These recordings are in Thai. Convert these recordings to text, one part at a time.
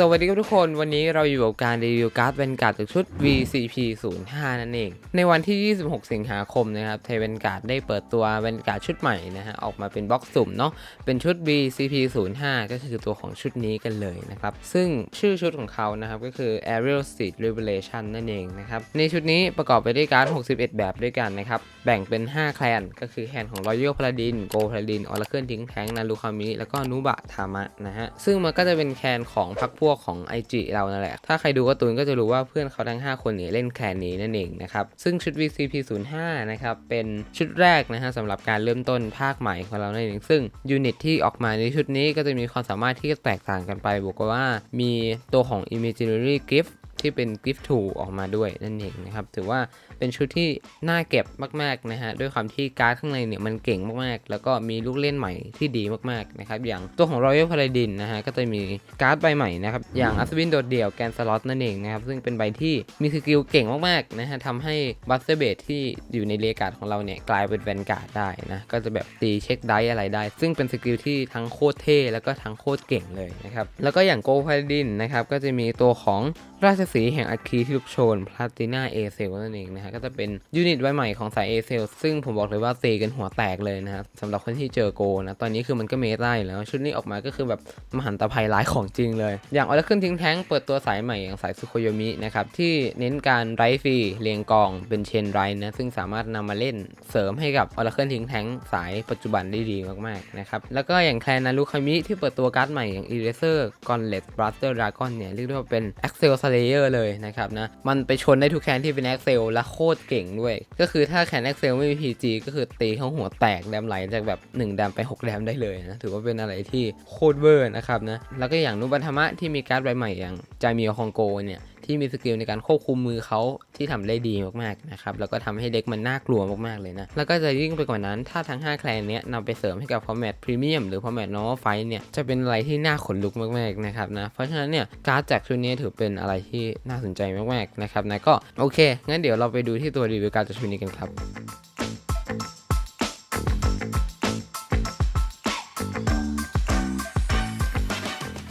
สวัสดีครับทุกคนวันนี้เราอยู่กับการรีวิวการ์ดเวนการ์ดจากชุด VCP 0 5นั่นเอง ในวันที่ 26 สิงหาคมนะครับเทเวนการ์ดได้เปิดตัวเวนการ์ดชุดใหม่นะฮะออกมาเป็นบล็อกสุ่มเนาะเป็นชุด VCP 0 5ก็คือตัวของชุดนี้กันเลยนะครับ ซึ่งชื่อชุดของเขานะครับก็คือ Aerial Street Revelation นั่นเองนะครับ ในชุดนี้ประกอบไปด้วยการ์ด 61 แบบด้วยกันนะครับ แบ่งเป็น 5 แคลนก็คือแคลนของ Royal Paladin Gold Paladin Oracle ทิ้งแทงนารูคามิแล้วก็นุบะทามะนะฮะซึ่งมันก็จะเป็นแคลนของพรรคพวกของไอจิเรานั่นแหละ ถ้าใครดูการ์ตูนก็จะรู้ว่าเพื่อนเขาทั้ง 5 คนเนี่ยเล่นแคลนนี้นั่นเองนะครับ ซึ่งชุด VCP 0 5 นะครับเป็นชุดแรกนะฮะสำหรับการเริ่มต้นภาคใหม่ของเรานั่นเอง ซึ่งยูนิตที่ออกมาในชุดนี้ก็จะมีความสามารถที่แตกต่างกันไปบอกว่ามีตัวของ Imaginary Gift ที่เป็น Gift Tool ออกมาด้วยนั่นเองนะครับถือว่า เป็นชุดที่น่าเก็บมากๆนะฮะด้วยความที่การ์ดข้างในเนี่ยมันเก่งมากๆ แล้วก็มีลูกเล่นใหม่ที่ดีมากๆนะครับอย่างตัวของ Royal Paladin นะฮะก็จะมีการ์ดใบใหม่นะครับอย่างอัศวินโดดเดี่ยวแกนสล็อตนั่นเองนะครับซึ่งเป็นใบที่มีสกิลเก่งมากๆนะฮะทำให้บัสเตอร์เบดที่อยู่ในเรียการ์ดของเราเนี่ยกลายเป็นแวนการ์ดได้นะก็จะแบบตีเช็คได้อะไรได้ ซึ่งเป็นสกิลที่ทั้งโคตรเท่แล้วก็ทั้งโคตรเก่งเลยนะครับแล้วก็อย่างโกลพาดินนะครับก็จะมีตัวของราชสีห์แห่งอัคคีที่ลุกโชนพลาตินาเอเซลนั่นเองนะฮะก็จะเป็นยูนิตใบใหม่ของสายเอเซลซึ่งผมบอกเลยว่าตีกันหัวแตกเลยนะครับสำหรับคนที่เจอโกนะตอนนี้คือมันก็เมตาอยู่แล้ว ชุดนี้ออกมาก็คือแบบมหันตภัยร้ายของจริงเลย อย่างออร์เคิลทิ้งแท้งเปิดตัวสายใหม่อย่างสายสุโคโยมินะครับที่เน้นการไรฟรีเรียงกองเป็นเชนไรนะซึ่งสามารถนำมาเล่นเสริมให้กับออร์เคิลทิ้งแท้งสายปัจจุบันได้ดีมากๆนะครับแล้วก็อย่างแคลนนารุคามิที่เปิดตัวการ์ดใหม่อย่าง Eraser Gauntlet Blaster Dragon เนี่ยเรียกได้ว่าเป็น Axel Slayer เลยนะครับนะมันไปชนได้ทุกแคนที่เป็น Axel และโคคตรเก่งด้วย ก็คือถ้าแคนาคเซลไม่มี PG ก็คือตีเขาหัวแตกแดมไหลจากแบบ 1 แดมไป 6 แดมได้เลยนะ ถือว่าเป็นอะไรที่โคตรเวอร์นะครับนะ แล้วก็อย่างนุบันธรรมะที่มีการ์ดใบใหม่อย่างจามิโอคองโกเนี่ย ที่มีสกิลในการควบคุมมือเขาที่ทำได้ดีมากๆนะครับแล้วก็ทำให้เด็กมันน่ากลัวมากๆเลยนะแล้วก็จะยิ่งไปกว่านั้นถ้าทั้ง 5 แคลนเนี้ยนำไปเสริมให้กับฟอร์แมตพรีเมียมหรือฟอร์แมต normal fight เนี่ยจะเป็นอะไรที่น่าขนลุกมากๆนะครับนะเพราะฉะนั้นเนี่ยการ์ดจากชุดนี้ถือเป็นอะไรที่น่าสนใจมากๆนะครับนะก็โอเคงั้นเดี๋ยวเราไปดูที่ตัวรีวิวการ์ดจากชุดนี้กันครับ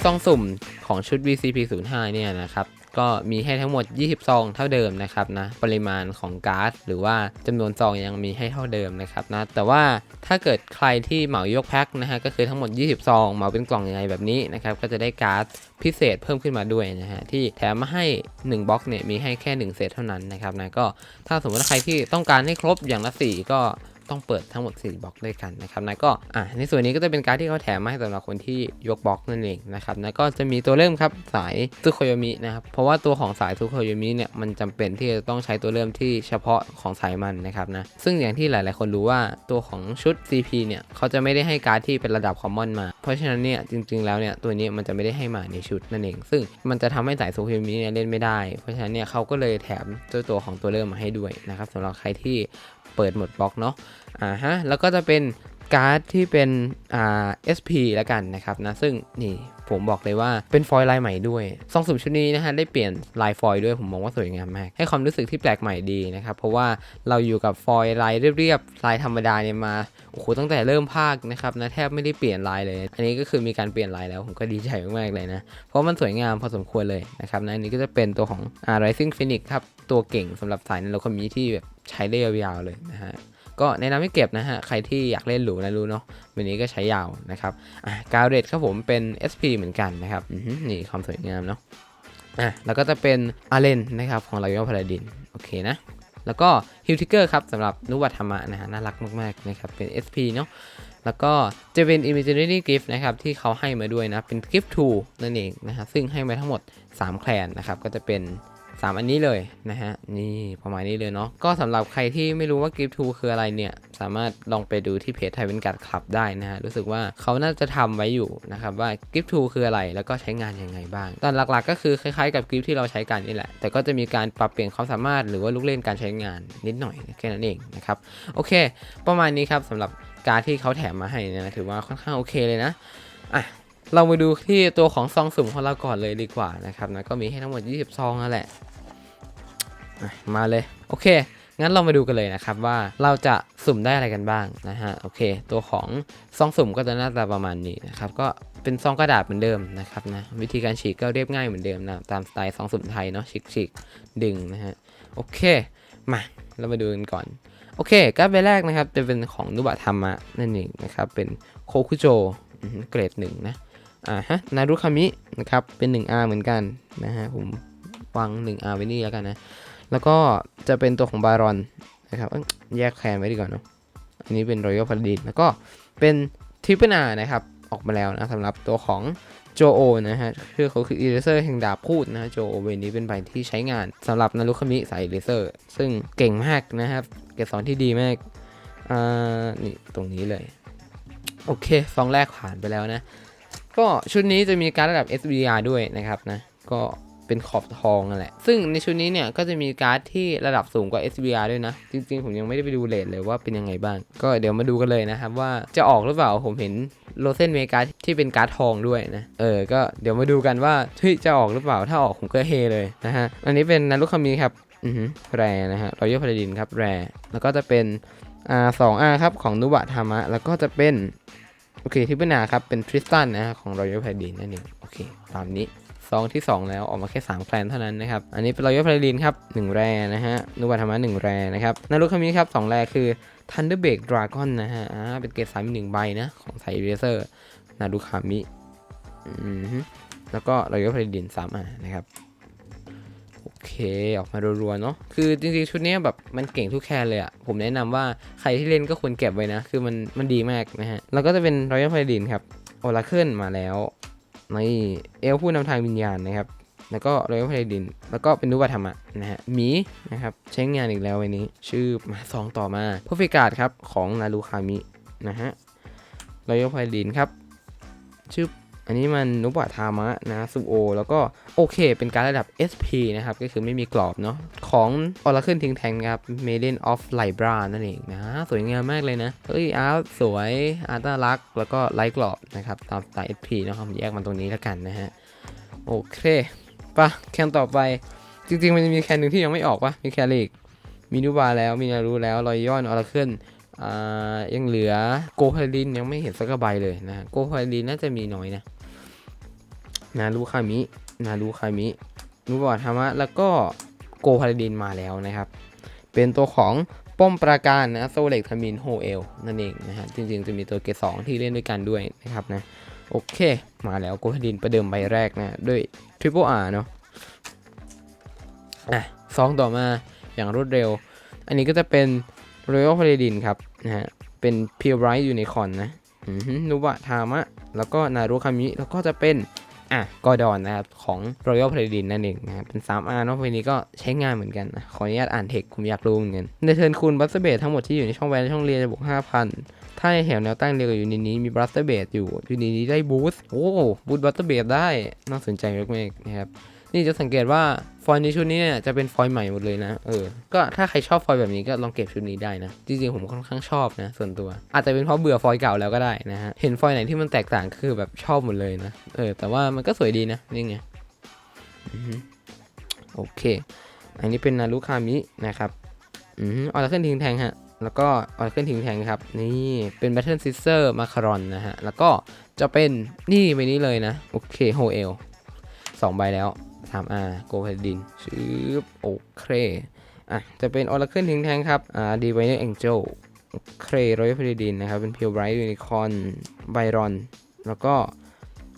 ซองสุ่มของชุด VCP 0 5เนี่ยนะครับ ก็มีให้ทั้งหมด 20 ซองเท่าเดิมนะครับนะปริมาณของการ์ดหรือว่าจำนวนซองยังมีให้เท่าเดิมนะครับนะแต่ว่าถ้าเกิดใครที่เหมายกแพ็คนะฮะก็คือทั้งหมด 20 ซองเหมาเป็นกล่องยังไงแบบนี้นะครับก็จะได้การ์ดพิเศษเพิ่มขึ้นมาด้วยนะฮะที่แถมมาให้ 1บล็อกเนี่ยมีให้แค่ 1 เซตเท่านั้นนะครับนะก็ถ้าสมมติว่าใครที่ต้องการให้ครบอย่างละ4ก็ ต้องเปิดทั้งหมด4บล็อกด้วยกันนะครับนะก็อะในส่วนนี้ก็จะเป็นการดที่เขาแถมมาให้สำหรับคนที่ยกบล็อกนั่นเองนะครับนะก็จะมีตัวเริ่มครับสายซุโคโยมินะครับเพราะว่าตัวของสายซุโคโยมิเนี่ยมันจำเป็นที่จะต้องใช้ตัวเริ่มที่เฉพาะของสายมันนะครับนะซึ่งอย่างที่หลายๆ คนรู้ว่าตัวของชุด CP เนี่ยเขาจะไม่ได้ให้การ์ดที่เป็นระดับคอมมอนมา เพราะฉะนั้นเนี่ยจริง ๆ แล้วเนี่ยตัวนี้มันจะไม่ได้ให้มาในชุดนั่นเอง ซึ่งมันจะทำให้สายซุโคโยมิเนี่ยเล่นไม่ได้ เพราะฉะนั้นเนี่ยเขาก็เลยแถมตัวตัวของตัวเริ่มมาให้ด้วยนะครับสำหรับใครที่ เปิดหมดบล็อกเนาะอ่าฮะแล้วก็จะเป็น การ์ดที่เป็นอ่า SP แล้วกันนะครับนะซึ่งนี่ผมบอกเลยว่าเป็นฟอยล์ลายใหม่ด้วยซองสุ่มชุดนี้นะฮะได้เปลี่ยนลายฟอยล์ด้วยผมมองว่าสวยงามมาก ให้ความรู้สึกที่แปลกใหม่ดีนะครับเพราะว่าเราอยู่กับฟอยล์ลายเรียบๆลายธรรมดาเนี่ยมาโอ้โหตั้งแต่เริ่มภาคนะครับนะแทบไม่ได้เปลี่ยนลายเลย อันนี้ก็คือมีการเปลี่ยนลายแล้วผมก็ดีใจมากๆเลยนะเพราะมันสวยงามพอสมควรเลยนะครับนะอันนี้ก็จะเป็นตัวของอ่า Rising Phoenix ครับตัวเก่งสำหรับสายนั้นเราก็มีที่แบบใช้ได้ยาวๆเลยนะฮะ ก็แนะนำให้เก็บนะฮะ ใครที่อยากเล่นหรูนะรู้เนาะวันนี้ก็ใช้ยาวนะครับอะกาวเรตครับผมเป็น SP เหมือนกันนะครับนี่ความสวยงามเนาะอะแล้วก็จะเป็นอาเลนนะครับของราโยพาราดินโอเคนะแล้วก็ฮิลทิกเกอร์ครับสำหรับนุวัตธรรมะนะฮะน่ารักมากๆนะครับเป็น SP เนาะแล้วก็จะเป็น Imaginary Gift นะครับที่เขาให้มาด้วยนะ เป็น Gift Tool นั่นเองนะฮะซึ่งให้มาทั้งหมด 3 แคลนนะครับ ก็จะเป็น 3 อันนี้เลยนะฮะ นี่ประมาณนี้เลยเนาะก็สำหรับใครที่ไม่รู้ว่า g i f t 2คืออะไรเนี่ย สามารถลองไปดูที่เพจไทยเป็นการคลับได้นะฮะ รู้สึกว่าเขาน่าจะทำไว้อยู่นะครับว่า g i f t 2คืออะไรแล้วก็ใช้งานยังไงบ้าง ตอนหลักๆ ก็คือคล้ายๆกับ Gift ที่เราใช้กันนี่แหละ แต่ก็จะมีการปรับเปลี่ยนความสามารถหรือว่าลูกเล่นการใช้งานนิดหน่อยแค่นั้นเองนะครับโอเค ประมาณนี้ครับสำหรับการที่เขาแถมมาให้นะถือว่าค่อนข้างโอเคเลยนะอะ เรามาดูที่ตัวของซองสุ่มของเราก่อนเลยดีกว่านะครับนะก็มีให้ทั้งหมด 20 ซองนั่นแหละมาเลยโอเค งั้นเรามาดูกันเลยนะครับว่าเราจะสุ่มได้อะไรกันบ้างนะฮะโอเค ตัวของซองสุ่มก็จะหน้าตาประมาณนี้นะครับก็เป็นซองกระดาษเหมือนเดิมนะครับนะวิธีการฉีกก็เรียบง่ายเหมือนเดิมนะตามสไตล์ซองสุ่มไทยเนาะฉีกฉีกดึงนะฮะโอเคมาเรามาดูกันก่อนโอเคการ์ดใบแรกนะครับจะเป็นของนุบะธรรมะนั่นเองนะครับเป็นโคคุโจเกรดหนึ่งนะ อ่าฮะนารุคามินะครับเป็น 1R เหมือนกันนะฮะผมวาง 1R ไว้นี่แล้วกันนะ แล้วก็จะเป็นตัวของบารอนนะครับแยกแคนไว้ดีกว่าเนาะอันนี้เป็นรอยัลพาราดินแล้วก็เป็นทิปเปนานะครับออกมาแล้วนะสำหรับตัวของโจโอนะฮะคือเขาคืออีเลเซอร์แห่งดาบพูดนะโจโอเวนี้เป็นใบที่ใช้งานสำหรับนารุคามิสายอีเลเซอร์ซึ่งเก่งมากนะครับเกสองที่ดีมากอ่านี่ตรงนี้เลย โอเคซองแรกผ่านไปแล้วนะ ก็ชุดนี้จะมีการดระดับ SBR ด้วยนะครับนะก็เป็นขอบทองนั่นแหละ ซึ่งในชุดนี้เนี่ยก็จะมีการ์ดที่ระดับสูงกว่า SBR ด้วยนะ จริง ๆ ผมยังไม่ได้ไปดูเลทเลยว่าเป็นยังไงบ้าง ก็เดี๋ยวมาดูกันเลยนะครับ ว่าจะออกหรือเปล่า ผมเห็นโลเซนเมกาที่เป็นการ์ดทองด้วยนะ เออ ก็เดี๋ยวมาดูกันว่าเฮ้ยจะออกหรือเปล่า ถ้าออกผมก็เฮเลยนะฮะ อันนี้เป็นนารุคามิครับ อือแรนะฮะรอยัลพาราดินครับ แร แล้วก็จะเป็นอ่าสองอาครับของนุบะธรรมะ แล้วก็จะเป็น โอเคทิปเปิลนาครับเป็นทริสตันนะของรอยัลพาราดินนั่นเองโอเคตามนี้ซองที่ 2 แล้วออกมาแค่ 3 แคลนเท่านั้นนะครับ อันนี้เป็นรอยัลพาราดินครับ 1 แรนะฮะนุบะธรรมะ1แรนะครับนารุคามิครับ 2 แรคือ Thunderbeak Dragon นะฮะอ่าเป็นเกรดสามหนึ่งใบนะ ของไทเรเซอร์นารุคามิอือฮึแล้วก็รอยัลพาราดิน3อ่านะครับ เคออกมารัวๆเนาะคือจริงๆชุดนี้แบบมันเก่งทุกแคนเลยอะผมแนะนำว่าใครที่เล่นก็ควรเก็บไว้นะ คือมันมันดีมากนะฮะ แล้วก็จะเป็นรอยัลพาดินครับโอราเคิลมาแล้วนี่เอลผู้นำทางวิญญาณนะครับ แล้วก็รอยัลพาดิน แล้วก็เป็นนุบธรรมะนะฮะมีนะครับใช้งานอีกแล้ววันนี้ ชื่อมาซองต่อมาพ e ฟิกาดครับของนารุคามินะฮะรอยัลพาดินครับชื่อ อันนี้มันนุบะทามะนะซูโอแล้วก็โอเค เป็นการระดับ SP นะครับ ก็คือไม่มีกรอบเนาะของ Oracle ทิ้งแทงครับ Maiden of Libra นั่นเองนะ สวยงามมากเลยนะเฮ้ยอาร์ตสวยอาร์ตน่ารัก แล้วก็ไร้กรอบนะครับ ตามสไตล์ SP นะครับผมแยกมันตรงนี้แล้วกันนะฮะ โอเคปะแคนต่อไป จริงๆ มันจะมีแคนหนึ่งที่ยังไม่ออกปะมีแคลิกมีนูบาแล้วมีนารูแล้วรอยย่อนออร์เคิลอ่ายังเหลือโกพาลินยังไม่เห็นสักใบเลยนะโกพาลินน่าจะมีน้อยนะ นารูคามินารูคามินูบอธรรมะแล้วก็โกพาราดินมาแล้วนะครับ เป็นตัวของป้อมปราการนะโซเล็กทามินโฮเอลนั่นเองนะฮะจริงๆจะมีตัวเกรดสองที่เล่นด้วยกันด้วยนะครับนะโอเค มาแล้วโกพาราดินประเดิมใบแรกนะด้วยทริปเปิลอาร์เนาะอะซองต่อมาอย่างรวดเร็ว อันนี้ก็จะเป็นรอยัลพาราดินครับนะฮะเป็นเพียวไรท์ยูนิคอนนะนุบะทามะแล้วก็นารุคามิแล้วก็จะเป็น อะกอดอนนะครับของ Royal p a l a d i n นั่นเองนะครับเป็น 3R เนาะเพลงนี้ก็ใช้งานเหมือนกันนะขออนุญาตอ่านเทคผมอยากรู้เหมือนกันในเทิร์นคูณบัสเตอร์เบททั้งหมดที่อยู่ในช่องแวนและช่องเรียนจะบวก5,000 ถ้าแถวแนวตั้งเรียกอยู่ในนี้มีบัสเตอร์เบทอยู่อยู่ในนี้ได้บูสต์โอ้บูสต์บัสเตอร์เบทได้น่าสนใจมากๆนะครับนี่จะสังเกตว่า ฟอยล์ในชุดนี้เนี่ยจะเป็นฟอยล์ใหม่หมดเลยนะ เออ ก็ถ้าใครชอบฟอยล์แบบนี้ก็ลองเก็บชุดนี้ได้นะ จริงๆผมค่อนข้างชอบนะ ส่วนตัว อาจจะเป็นเพราะเบื่อฟอยล์เก่าแล้วก็ได้นะฮะ เห็นฟอยล์ไหนที่มันแตกต่างก็คือแบบชอบหมดเลยนะ เออ แต่ว่ามันก็สวยดีนะ นี่ไงโอเค อันนี้เป็นนารุคามินะครับ อือฮึออร์เคิลทิงแทงฮะ แล้วก็ออร์เคิลทิงแทงครับ นี่เป็น Battle Scissor มาคารอนนะฮะ แล้วก็จะเป็นนี่ไปนี้เลยนะ โอเคโฮเอลสองใบแล้ว สามอาร์โกลพาดินชื้อโอเคอะจะเป็นออร์เคิทิ้งแทงครับอ่าดีไวเนอร์แองเจลเครโรยพาดินนะครับเป็นเพียวไบรท์ยูนิคอนไบรอน แล้วก็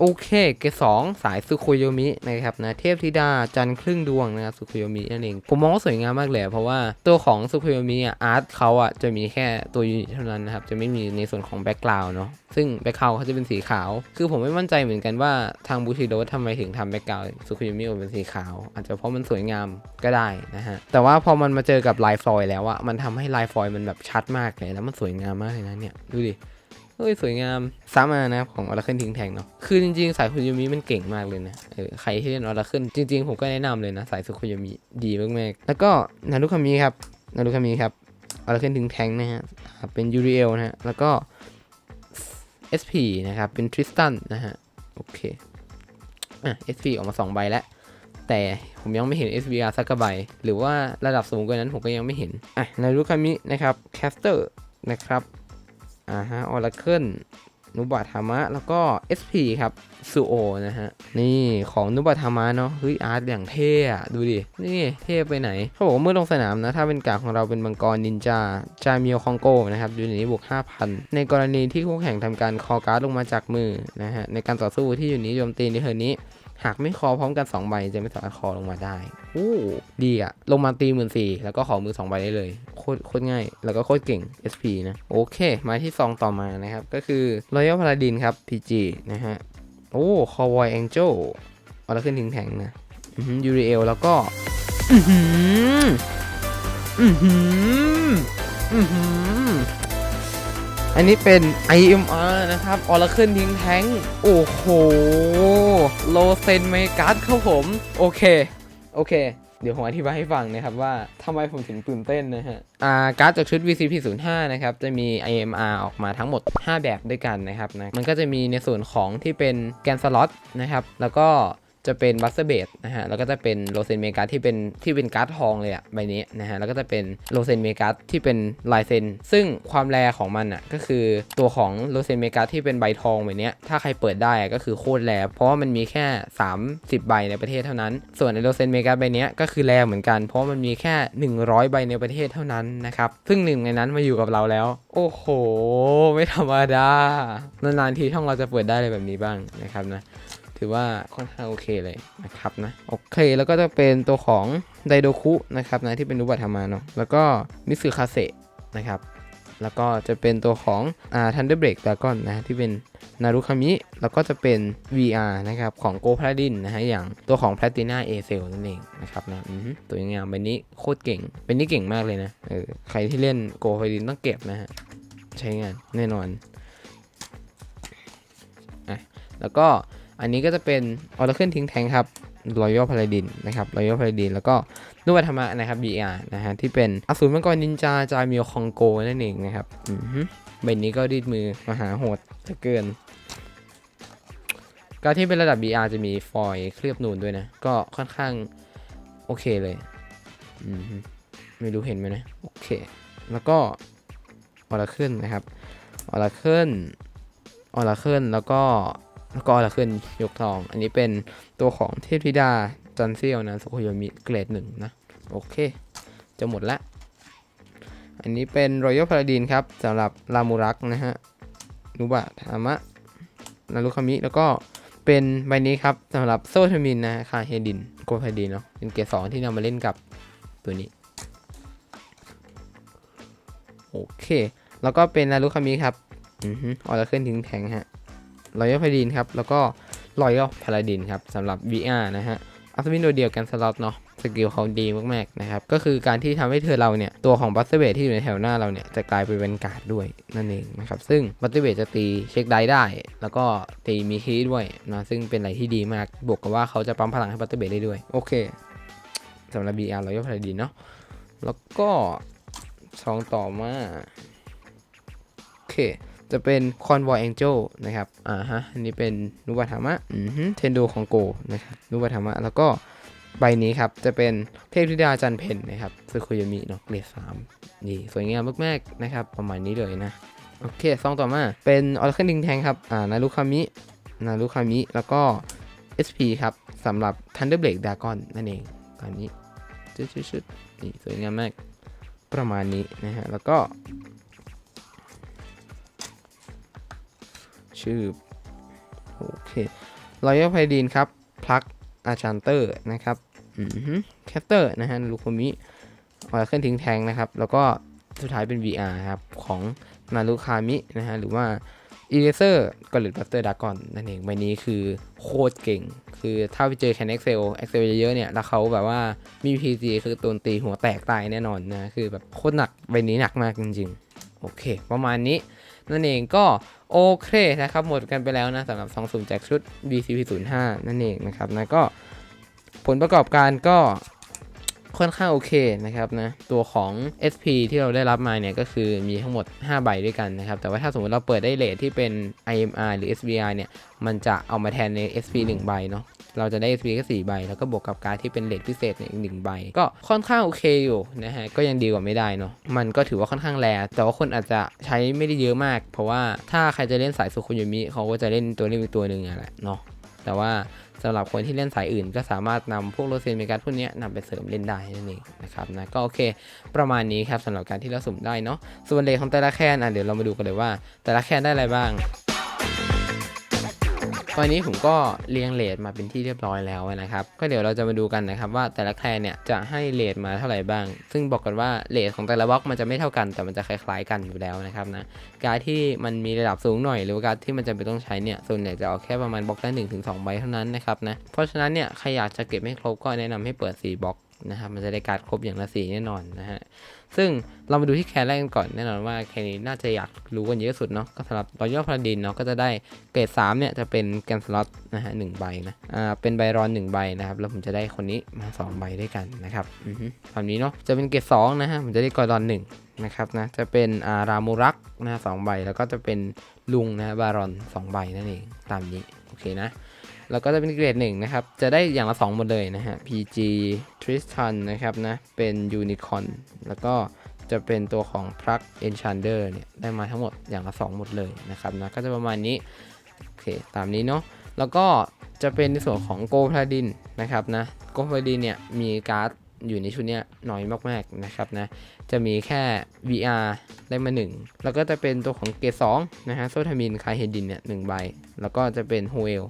โอเคเกสองสายสุโคโยมินะครับนะเทพธิดาจันครึ่งดวงนะครับสุโคโยมินั่นเอง ผมมองว่าสวยงามมากเลยเพราะว่าตัวของสุโคโยมิอะอาร์ตเขาอะจะมีแค่ตัวยูนิตเท่านั้นนะครับ จะไม่มีในส่วนของแบ็กกราวน์เนาะซึ่งแบ็กกราวน์เขาจะเป็นสีขาว คือผมไม่มั่นใจเหมือนกันว่าทางบูชิโดทำไมถึงทำแบ็กกราวน์สุโคโยมิออกเป็นสีขาว อาจจะเพราะมันสวยงามก็ได้นะฮะแต่ว่าพอมันมาเจอกับลายฟลอยแล้วอะมันทำให้ลายฟลอยมันแบบชัดมากเลยแล้วมันสวยงามมากเลยนะเนี่ยดูดิ เฮ้ยสวยงามซ้ำมานะครับของออร์เคิลทิ้งแทงเนาะคือจริงๆ สายคุยมิมันเก่งมากเลยนะเออใครที่เล่นออร์เคิลจริงๆ ผมก็แนะนำเลยนะ สายสุคุยมิดีมากๆ แล้วก็นารุคามิครับนารุคามิครับออร์เคิลทิ้งแทงนะฮะเป็นยูริเอลนะฮะแล้วก็ SP นะครับเป็นทริสตันนะฮะโอเคอะ SP ออกมา 2 ใบแล้วแต่ผมยังไม่เห็น SVR สักกระใบ หรือว่าระดับสูงกว่านั้นผมก็ยังไม่เห็น อะ นารุคามินะครับ แคสเตอร์นะครับ อ่าฮะออร์เคิลนุบะธรรมะ แล้วก็ SP ครับซูโอนะฮะ นี่ของนุบะธรรมะเนาะเฮ้ยอาร์ตอย่างเท่อะดูดิ นี่เท่ไปไหน เขาบอกว่าเมื่อลงสนามนะ ถ้าเป็นการของเราเป็นมังกรนินจา จามียวคองโกนะครับยูนิตนี้บวก 5,000 ในกรณีที่คู่แข่งทำการคอการ์ดลงมาจากมือนะฮะ ในการต่อสู้ที่อยูนิตโจมตีในเทิร์นนี้ หากไม่คอพร้อมกัน2ใบจะไม่สามารถคอลงมาได้โอ้ดีอะลงมาตีหมื่นสี่แล้วก็ขอมือ2ใบได้เลย โคตรโคตรง่าย แล้วก็โคตรเก่ง SP นะ โอเค มาที่ซองต่อมานะครับ ก็คือ Royal Paladin ครับ PG นะฮะ โอ้คอวอยแองเจลเอาแล้วขึ้นทิ้งแทงนะยูริเอลแล้วก็ อือหือ อือหือ อือหือ อันนี้เป็น IMR นะครับออร์เคิลทิ้งแท้ง โอ้โห โลเซนเมกัสครับผม โอเค โอเค เดี๋ยวผมอธิบายให้ฟังนะครับว่าทำไมผมถึงตื่นเต้นนะฮะ อ่า การ์ดจากชุด VCP 0 5 นะครับ จะมี IMR ออกมาทั้งหมด 5 แบบด้วยกันนะครับนะ มันก็จะมีในส่วนของที่เป็นแกนสล็อตนะครับ แล้วก็ จะเป็นบัสเตส์เบดนะฮะแล้วก็จะเป็นโลเซนเมกาที่เป็นที่เป็นการ์ดทองเลยอะใบนี้นะฮะแล้วก็จะเป็นโลเซนเมกาที่เป็นลายเซนซึ่งความแรของมันอะก็คือตัวของโลเซนเมกาที่เป็นใบทองแบบนี้ถ้าใครเปิดได้ก็คือโคตรแรเพราะว่ามันมีแค่ 30 ใบในประเทศเท่านั้น ส่วนในโลเซนเมกาใบนี้ก็คือแรเหมือนกัน เพราะมันมีแค่ 100 ใบในประเทศเท่านั้นนะครับซึ่งหนึ่งในนั้นมาอยู่กับเราแล้ว โอ้โห ไม่ธรรมดานานๆทีช่องเราจะเปิดได้อะไรแบบนี้บ้างนะครับนะ ถือว่าค่อนข้างโอเคเลยนะครับนะโอเคแล้วก็จะเป็นตัวของไดโดคุนะครับนะที่เป็นรูปบัตธรรมาเนาะแล้วก็มิสึคาเซนะครับแล้วก็จะเป็นตัวของอ่าทันเดอร์เบรกดากอนนะที่เป็นนารุคามิ แล้วก็จะเป็น VR นะครับ ของโกพลาดินนะฮะ อย่างตัวของ Platina A c e l นั่นเองนะครับนะอือหือตัวงามใบนี้โคตรเก่ง เป็นนี่เก่งมากเลยนะเออใครที่เล่นโกพลาดินต้องเก็บนะฮะ ใช้งานแน่นอนอะแล้วก็ อันนี้ก็จะเป็นออร์เคิลทิ้งแทงครับรอยัลพา a าดินนะครับรอยัลพา a าดินแล้วก็นุวัฒมะนะครับ BR นะฮะที่เป็นอสูรมังกรนินจาจามิโอคองโกนั่นเองนะครับอือหือใบนี้ก็ดีดมือมหาโหดจะเกิน การที่เป็นระดับ BR จะมีฟอยล์เคลือบนูนด้วยนะ ก็ค่อนข้างโอเคเลยอือหือไม่รู้เห็นไหมนะ โอเค แล้วก็ออร์เคิลนะครับออร์เคิลออร์เคิลแล้วก็ ก็ละขึ้นยกทอง อันนี้เป็นตัวของเทพธิดาจันเซียวนะสุโคโยมิเกรดหนึ่งนะ โอเค จะหมดละ อันนี้เป็นรอยัลพา a าดินครับสำหรับรามูรักนะฮะนุบะธามะนารุคามิ แล้วก็เป็นใบนี้ครับสำหรับโซเทมินนะคาเฮดินโกพาดินเนาะเป็นเกรดสองที่นำมาเล่นกับตัวนี้ โอเค แล้วก็เป็นนารุคามิครับ อือฮึออร์เคิลทิ้งแทงฮะ รอยัลพาดินครับแล้วก็รอยัลพาลาดินครับสำหรับ VR นะฮะอัศวินตัวเดียวกันสล็อตเนาะสกิลเขาดีมากๆนะครับก็คือการที่ทำให้เธอเราเนี่ยตัวของบัตเตอร์เบที่อยู่ในแถวหน้าเราเนี่ยจะกลายเป็นเวนการ์ดด้วยนั่นเองนะครับซึ่งบัตเตอร์เบจะตีเช็คได้ได้ แล้วก็ตีมีคีด้วยนะซึ่งเป็นอะไรที่ดีมากบวกกับว่าเขาจะปั๊มพลังให้บัตเตอร์เบได้ด้วยโอเคสำหรับ VR รอยัลพาลาดินเนาะแล้วก็ซองต่อมาโอเค จะเป็น Convoy Angel นะครับอ่าฮะอันนี้เป็นนุบัตามะอือฮึเทนโดของโกนะครับนุบัตามะแล้วก็ใบนี้ครับ จะเป็นเทพธิดาจันเพนนะครับซึคุยามิเนาะเกรดสามนี่สวยงามมากๆนะครับ ประมาณนี้เลยนะ โอเคซองต่อมาเป็นออร์เคิลดิงแทงครับอ่านารุคามินารุคามิแล้วก็ SP ครับสำหรับ Thunderblade Dragon นั่นเองอันนี้ชุดๆๆนี่สวยงามมากประมาณนี้นะฮะแล้วก็ ชื่อ โอเครอยัลไพดีนครับ พลักอาชันเตอร์นะครับอืมแคปเตอร์นะฮะลูคมิออยเคลื่อนทิ้งแทงนะครับ แล้วก็สุดท้ายเป็น VR ครับ ของนารุคามินะฮะหรือว่าอีเลเซอร์กอลิดบัสเตอร์ดากอนนั่นเองใบนี้คือโคตรเก่ง คือถ้าไปเจอแคน Excel Excel เซลเยอะๆเนี่ย แล้วเขาแบบว่ามี PG คือตัวตีหัวแตกตายแน่นอนนะ คือแบบโคตรหนักใบนี้หนักมากจริงๆ โอเค ประมาณนี้นั่นเองก็ โอเคนะครับหมดกันไปแล้วนะสำหรับ2สุ่มแจกชุด BCP 0 5 นั่นเองนะครับนะก็ผลประกอบการก็ค่อนข้างโอเคนะครับนะตัวของ SP ที่เราได้รับมาเนี่ยก็คือมีทั้งหมด 5 ใบด้วยกันนะครับ แต่ว่าถ้าสมมติเราเปิดได้เลทที่เป็น IMR หรือ SBR เนี่ย มันจะเอามาแทนใน SP 1 ใบเนาะ เราจะได้ SP แค่สี่ใบ แล้วก็บวกกับการที่เป็นเลทพิเศษอีกหนึ่งใบ ก็ค่อนข้างโอเคอยู่นะฮะ ก็ยังดีกว่าไม่ได้เนาะ มันก็ถือว่าค่อนข้างแรแต่ว่าคนอาจจะใช้ไม่ได้เยอะมาก เพราะว่าถ้าใครจะเล่นสายสุคุยมิเขาก็จะเล่นตัวนี้ตัวหนึ่งอะแหละเนาะ แต่ว่าสำหรับคนที่เล่นสายอื่นก็สามารถนำพวกโรเซนเมกัสพวกนี้ยนำไปเสริมเล่นได้นั่นเองนะครับนะก็โอเค ประมาณนี้ครับสำหรับการที่เราสุ่มได้เนาะส่วนเลทของแต่ละแคนอะเดี๋ยวเรามาดูกันเลยว่า แต่ละแคนได้อะไรบ้าง ตอนนี้ผมก็เรียงเลทมาเป็นที่เรียบร้อยแล้วนะครับ ก็เดี๋ยวเราจะมาดูกันนะครับว่าแต่ละแคลนเนี่ยจะให้เลทมาเท่าไหร่บ้าง ซึ่งบอกกันว่าเลทของแต่ละบล็อกมันจะไม่เท่ากันแต่มันจะคล้ายๆกันอยู่แล้วนะครับนะ การที่มันมีระดับสูงหน่อยหรือการที่มันจำเป็นต้องใช้เนี่ยส่วนใหญ่จะเอาแค่ประมาณบล็อกละหนึ่งถึงสองใบเท่านั้นนะครับนะ เพราะฉะนั้นเนี่ยใครอยากจะเก็บให้ครบก็แนะนำให้เปิด 4บล็อกนะครับมันจะได้การครบอย่างละสีแน่นอนนะฮะ ซึ่งเรามาดูที่แคนแรกกันก่อนแน่นอนว่าแคนนี้น่าจะอยากรู้กันเยอะสุดเนาะก็สำหรับรอยัลพาราดินเนาะก็จะได้เกรด3เนี่ยจะเป็นแกนสล็อตนะฮะหนึ่งใบนะอ่าเป็นใบรอนหนึ่งใบนะครับแล้วผมจะได้คนนี้มา 2 ใบด้วยกันนะครับอือฮึตอนนี้เนาะจะเป็นเกรด2นะฮะผมจะได้กอร์ดอนหนึ่งนะครับนะจะเป็นอารามูรักนะฮะสองใบแล้วก็จะเป็นลุงนะฮะบารอนสองใบนั่นเองตามนี้โอเคนะ แล้วก็จะเป็นเกรดหนึ่งนะครับ จะได้อย่างละ 2 หมดเลยนะฮะ PG Tristan นะครับนะ เป็น Unicorn แล้วก็จะเป็นตัวของ Plug Enchanter เนี่ยได้มาทั้งหมดอย่างละ 2 หมดเลยนะครับนะ ก็จะประมาณนี้ โอเค ตามนี้เนาะ แล้วก็จะเป็นในส่วนของ Go Paladin นะครับนะ Go Paladin เนี่ยมีการ์ดอยู่ในชุดนี้น้อยมากๆนะครับนะ จะมีแค่ VR ได้มา 1 แล้วก็จะเป็นตัวของเกรด2นะฮะ โซทามิน คาเฮดินเนี่ยหใบ แล้วก็จะเป็นโฮเอล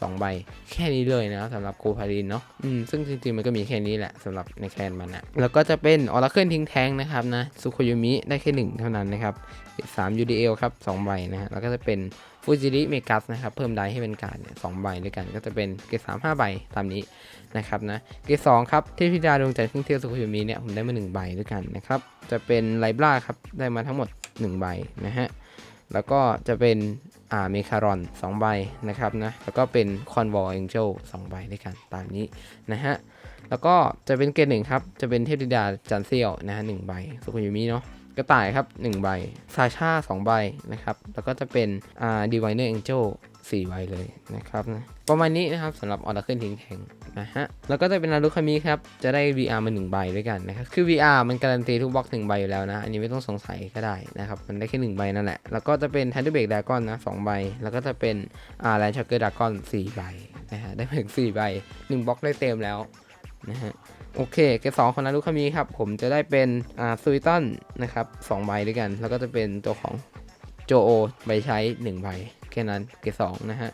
สองใบ แค่นี้เลยนะสำหรับโกพารินเนาะอืมซึ่งจริงๆมันก็มีแค่นี้แหละสำหรับในแคนมันนะแล้วก็จะเป็นออร์เคิลทิ้งแทงนะครับนะซุโคยุมิได้แค่หนึ่งเท่านั้นนะครับสาม UDL ครับสองใบนะฮะแล้วก็จะเป็นฟูจิริเมกัสนะครับเพิ่มได้ให้เป็นการเนี่ยสองใบด้วยกันก็จะเป็นเกรดสามห้าใบตามนี้นะครับนะเกรดสองครับเทพธิดาดวงใจเครื่องเที่ยวซุโคยุมิเนี่ยผมได้มาหนึ่งใบด้วยกันนะครับจะเป็นไลบราครับได้มาทั้งหมดหนึ่งใบนะฮะแล้วก็จะเป็น อ่าเมคารอน2ใบนะครับนะแล้วก็เป็นคอนวอลเองเจลสองใบด้วยกันตามนี้นะฮะแล้วก็จะเป็นเกรดหนึ่งครับ จะเป็นเทพธิดาจันเซียวนะฮะหนึ่งใบสุขุยมิเนาะกระต่ายครับ 1 ใบ ซาชา2ใบนะครับ แล้วก็จะเป็นอ่าดีไวเนอร์เองเจล สี่ใบเลยนะครับนะประมาณนี้นะครับสำหรับออร์เคิลทิ้งแทงนะฮะแล้วก็จะเป็นนารุคามิครับจะได้ VR มา1ใบด้วยกันนะครับคือ VR มันการันตีทุกบล็อก1ใบอยู่แล้วนะ อันนี้ไม่ต้องสงสัยก็ได้นะครับมันได้แค่ 1 ใบนั่นแหละ แล้วก็จะเป็นทันเดอร์เบกดากอนนะสใบ แล้วก็จะเป็นอ่าแลนช็อกเกอร์ดากอน4ใบนะฮะได้ถึง4ใบ1บล็อกได้เต็มแล้วนะฮะโอเคเกรดสองของนารุคามิครับผมจะได้เป็นอ่าซูวิตันนะครับสองใบด้วยกัน แล้วก็จะเป็นตัวของโจโอใบใช้1ใบ แค่นั้นเกรดสองนะฮะ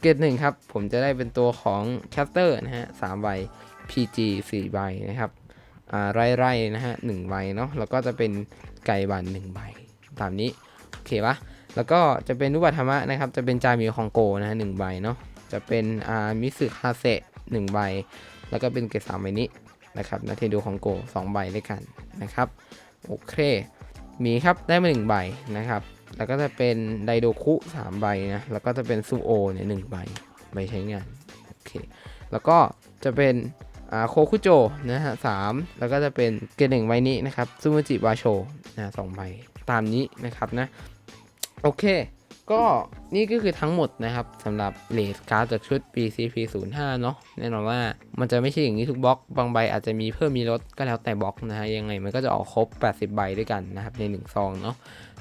เกรดหนึ่งครับ ผมจะได้เป็นตัวของแคสเตอร์นะฮะสามใบ PG 4ใบนะครับอ่าไร่ไร่นะฮะหนึ่งใบเนาะแล้วก็จะเป็นไก่บันหนึ่งใบ ตามนี้โอเคปะแล้วก็จะเป็นนุบัตธรรมะนะครับ จะเป็นจามิคองโกนะฮะหนึ่งใบเนาะจะเป็นอ่ามิสึคาเซหนึ่งใบ แล้วก็เป็นเกรดสามใบนี้นะครับนาเทนโดของโกสองใบด้วยกันนะครับโอเคมีครับได้มาหนึ่งใบนะครับ แล้วก็จะเป็นไดโดคุ3ใบนะ แล้วก็จะเป็นซูโอเนี่ยหนึ่งใบใบใช้งาน โอเค แล้วก็จะเป็นอ่าโคคุโจนะฮะสามแล้วก็จะเป็นเกรหนึ่งใบนี้นะครับซูมูจิวาโชนะสองใบตามนี้นะครับนะ โอเค ก็นี่ก็คือทั้งหมดนะครับสำหรับเลดการ์ดจากชุด BCP 0 5เนาะแน่นอนว่ามันจะไม่ใช่อย่างนี้ทุกบล็อก บางใบอาจจะมีเพิ่มมีลดก็แล้วแต่บล็อกนะฮะยังไงมันก็จะออกครบ 80 ใบด้วยกันนะครับใน 1 ซองเนาะ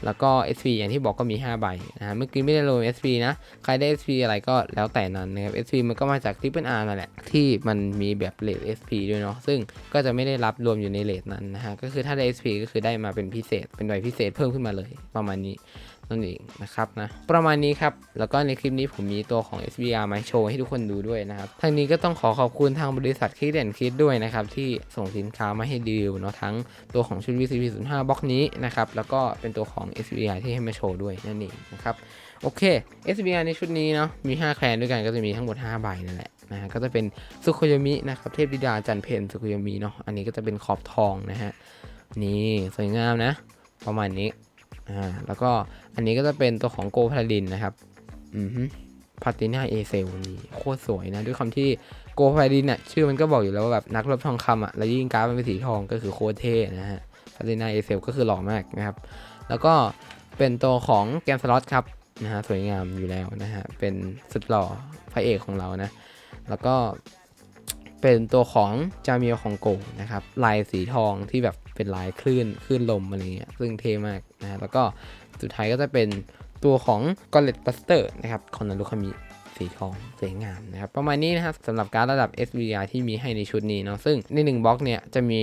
แล้วก็ SP อย่างที่บอกก็มี 5 ใบนะฮะเมื่อกี้ไม่ได้รวม SP นะ ใครได้ SP อะไรก็แล้วแต่นั้นนะครับ SP มันก็มาจาก Triple R นั่นแหละที่มันมีแบบเลท SP ด้วยเนาะซึ่งก็จะไม่ได้รับรวมอยู่ในเลทนั้นนะฮะก็คือถ้าได้ SP ก็คือได้มาเป็นพิเศษเป็นใบพิเศษเพิ่มขึ้นมาเลยประมาณนี้ นั่นเองนะครับนะประมาณนี้ครับ แล้วก็ในคลิปนี้ผมมีตัวของ SBR มาโชว์ให้ทุกคนดูด้วยนะครับทางนี้ก็ต้องขอขอบคุณทางบริษัทคิดเด่นคิดด้วยนะครับที่ส่งสินค้ามาให้ดีลเนาะทั้งตัวของชุด VCP 0 5 บล็อกนี้นะครับแล้วก็เป็นตัวของ SBR ที่ให้มาโชว์ด้วยนั่นเองนะครับโอเค SBR ในชุดนี้เนาะมี 5 แคลนด้วยกันก็จะมีทั้งหมด 5 ใบนั่นแหละนะฮะก็จะเป็นสุโคยมินะครับเทพธิดาจันเพนสุโคยมิเนาะอันนี้ก็จะเป็นขอบทองนะฮะนี่สวยงามนะ ประมาณนี้ อ่าแล้วก็อันนี้ก็จะเป็นตัวของโกพาดินนะครับอือฮึพาติน่าเอเซลนี่โคตรสวยนะ ด้วยคำที่โกพาดินอะชื่อมันก็บอกอยู่แล้วว่าแบบนักรบทองคำอะแล้วยิ่งการ์ดมันเป็นสีทองก็คือโคตรเท่นะฮะพาติน่าเอเซลก็คือหล่อมากนะครับ แล้วก็เป็นตัวของแกมสล็อตครับนะฮะสวยงามอยู่แล้วนะฮะเป็นสุดหล่อพระเอกของเรานะ แล้วก็เป็นตัวของจามิโอของโกนะครับลายสีทองที่แบบเป็นลายคลื่นคลื่นลมอะไรเงี้ยซึ่งเท่มาก นะฮะแล้วก็สุดท้ายก็จะเป็นตัวของ g o l l e t Buster นะครับขอนารุคามิสีทองสวยงามนะครับ ประมาณนี้นะครับสำหรับการระดับ SVR ที่มีให้ในชุดนี้เนาะซึ่งใน 1บล็อกเนี่ยจะมี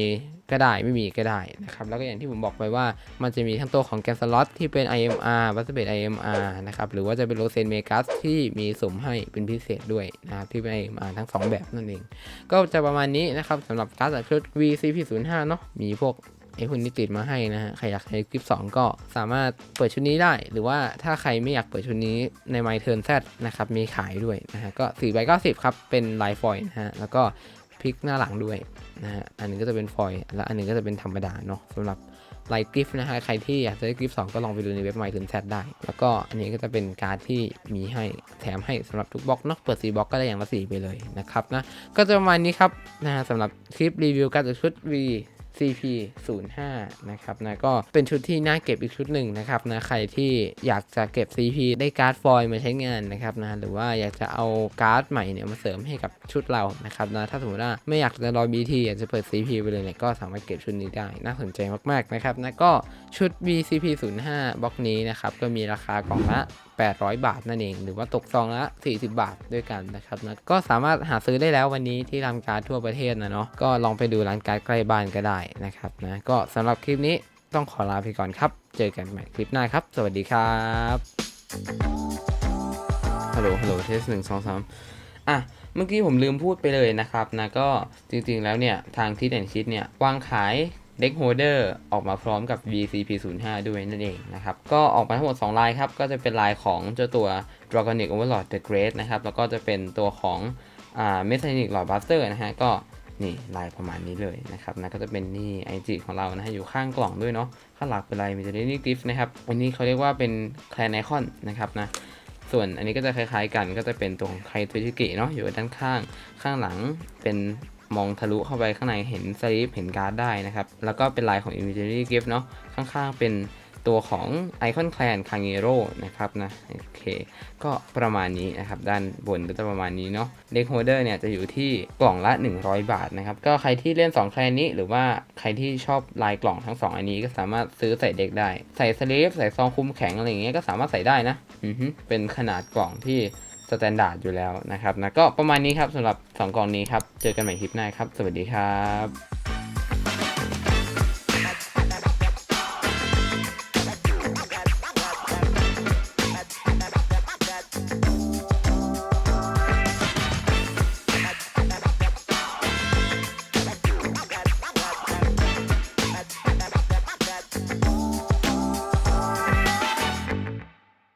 ก็ได้ไม่มีก็ได้นะครับแล้วก็อย่างที่ผมบอกไปว่ามันจะมีทั้งตัวของแกนสล็อตที่เป็น IMR บัสเบต IMR นะครับหรือว่าจะเป็นโรเซนเมกัสที่มีสมให้เป็นพิเศษด้วยนะครับที่เป็น IMR ทั้ง 2 แบบนั่นเอง ก็จะประมาณนี้นะครับสำหรับการ์ดจากชุด VCP05 เนาะมีพวก ไอ้พวกนี้ติดมาให้นะฮะ ใครอยากใช้คลิป 2 ก็สามารถเปิดชุดนี้ได้ หรือว่าถ้าใครไม่อยากเปิดชุดนี้ใน My Turn Z นะครับ มีขายด้วยนะฮะ ก็4ใบ90 ครับ เป็นลายฟอยล์นะฮะ แล้วก็พลิกหน้าหลังด้วยนะฮะ อันนี้ก็จะเป็นฟอยล์และอันนี้ก็จะเป็นธรรมดาเนาะสำหรับลายกริฟนะฮะ ใครที่อยากจะได้กริฟ2 ก็ลองไปดูในเว็บ My Turn Z ได้ แล้วก็อันนี้ก็จะเป็นการ์ดที่มีให้แถมให้สำหรับทุกบล็อกเนาะเปิด4บล็อกก็ได้อย่างละ4ไปเลยนะครับนะ ก็จะประมาณนี้ครับนะฮะสำหรับคลิปรีวิวการจากชุด V CP 0 5นะครับนะก็เป็นชุดที่น่าเก็บอีกชุดหนึ่งนะครับนะใครที่อยากจะเก็บ CP ได้การ์ดฟอยล์มาใช้งานนะครับนะหรือว่าอยากจะเอาการ์ดใหม่เนี่ยมาเสริมให้กับชุดเรานะครับนะถ้าสมมติว่าไม่อยากจะรอ BT อยากจะเปิด CP ไปเลยเนี่ยก็สามารถเก็บชุดนี้ได้น่าสนใจมากๆนะครับนะก็ชุด VCP 0 5บล็อกนี้นะครับก็มีราคากล่องละ800 บาทนั่นเอง หรือว่าตกซองละ 40 บาทด้วยกันนะครับนะก็สามารถหาซื้อได้แล้ววันนี้ที่ร้านการ์ดทั่วประเทศนะเนาะก็ลองไปดูร้านการ์ดใกล้บ้านก็ได้นะครับนะก็สำหรับคลิปนี้ต้องขอลาไปก่อนครับ เจอกันใหม่คลิปหน้าครับ สวัสดีครับฮัลโหลฮัลโหลเทสหนึ่งสองสามอะเมื่อกี้ผมลืมพูดไปเลยนะครับนะก็จริงๆแล้วเนี่ยทางที่แอนชิดเนี่ยวางขาย เด็กโฮเดอร์ออกมาพร้อมกับ VCP05 ด้วยนั่นเองนะครับ ก็ออกมาทั้งหมด 2 ลายครับ ก็จะเป็นลายของเจ้าตัว Dragonic Overlord the Great นะครับ แล้วก็จะเป็นตัวของอ่า Mechanic Lord Buster นะฮะ ก็นี่ลายประมาณนี้เลยนะครับนะก็จะเป็นนี่ไอจีของเรานะฮะอยู่ข้างกล่องด้วยเนาะ ข้างหลังเป็นลายมิจ n นี่กิฟนะครับ อันนี้เขาเรียกว่าเป็นแคลนไอคอนนะครับนะส่วนอันนี้ก็จะคล้ายๆกันก็จะเป็นตัวของไคโตชิกิเนาะอยู่ด้านข้างข้างหลังเป็น มองทะลุเข้าไปข้างในเห็นสลีปเห็นการ์ดได้นะครับ แล้วก็เป็นลายของ Imaginary Gift เนาะข้างๆเป็นตัวของไอคอนแคลนคางเ r o นะครับนะโอเคก็ประมาณนี้นะครับ ด้านบนก็จะประมาณนี้เนาะเด็กโฮเดอร์เนี่ยจะอยู่ที่กล่องละ 100 บาทนะครับ ก็ใครที่เล่น 2 แคลนนี้ หรือว่าใครที่ชอบลายกล่องทั้ง 2 อันนี้ก็สามารถซื้อใส่เด็กได้ ใส่สลีปใส่ซองคุมแข็งอะไรอย่างเงี้ยก็สามารถใส่ได้นะอือฮึเป็นขนาดกล่องที่ แตนดาร์ดอยู่แล้วนะครับนะก็ประมาณนี้ครับสำหรับ 2 กล่องนี้ครับ เจอกันใหม่คลิปหน้าครับ สวัสดีครับ